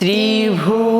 ত্রিভুবনের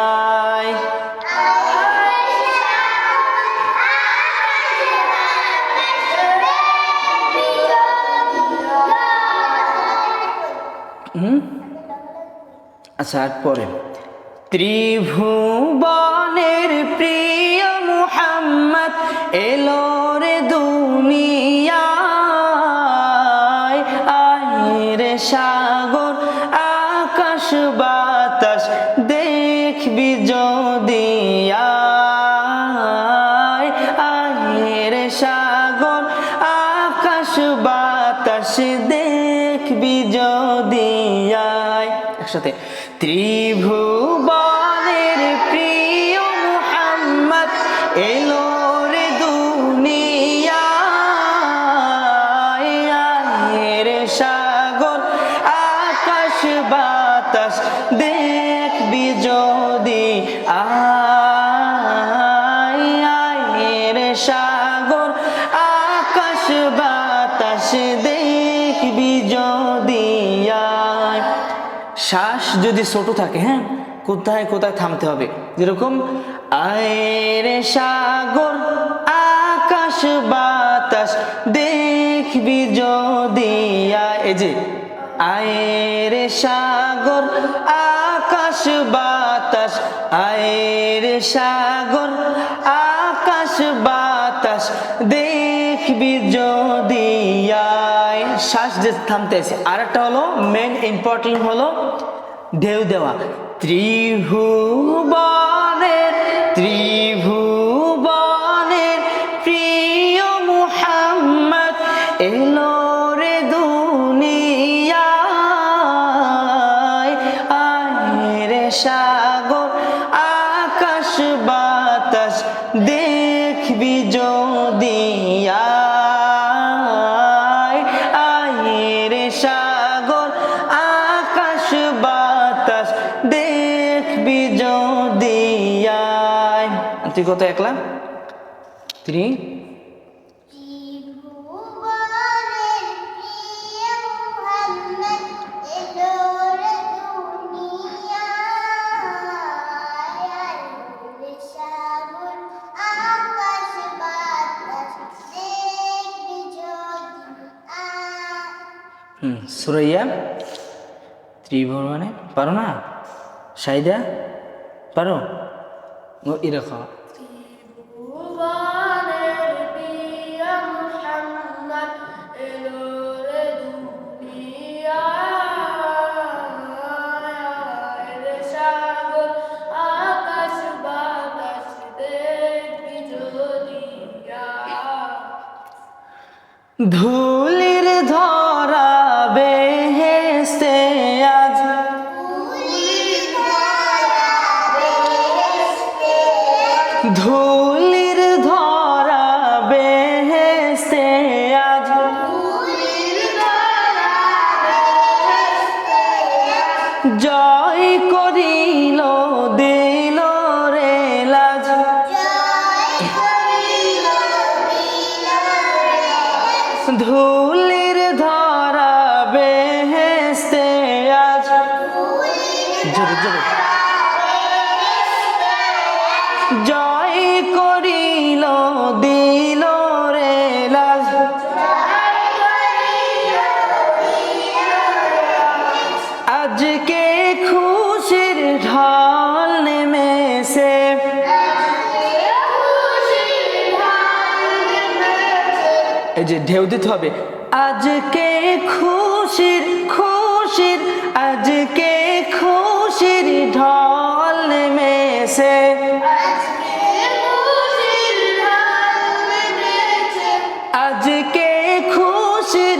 আচ্ছা পরে। ত্রিভুবনের প্রিয় মুহাম্মদ এলো রে দুনিয়ায়। আইরে সাগর, আকাশ বাতাস, দেখবি যদি আয় একসাথে। ত্রিভুবনের যদি ছোট থাকে হ্যাঁ? কোথায় কোথায় থামতে হবে? যেরকম আয়ের সাগর, আকাশ, বাতাস, দেখবি যদি এই যে, আয়ের সাগর, আকাশ, বাতাস, আয়ের সাগর, আকাশ, বাতাস, দেখবি যদি শ্বাস যে থামতে আছে। আর একটা হলো মেন ইম্পর্টেন্ট হলো ঢেউ দেওয়া। ত্রিভুবনের ত্রিভুবনের তুই কত একলা? তিনি? সুরাইয়া ত্রিভুবন মানে পারো না? সাইদা পারো? ও এরকম ধুলির ধরা বেহেস্তে আজ। ধুলির ধরা বেহেস্তে আজ। জয় করিল ধুলির ধরা বেহেস্তে আজ। জোরে জোরে। জয় এই যে ঢেউ দিতে হবে। আজকে খুশির খুশির আজকে খুশির ঢল নেমেছে। আজকে খুশির ঢাল নেমেছে। আজকে খুশির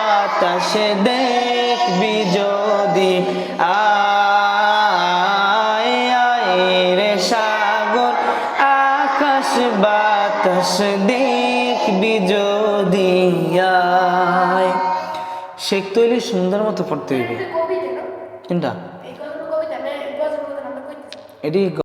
আকাশ বাতাস দেখবি যদি আয় আয় রে সাগর আকাশ বাতাস দেখবি যদি আয়। শেখ তৈলি সুন্দর মতো পড়তে হইবে। কোনটা? এটি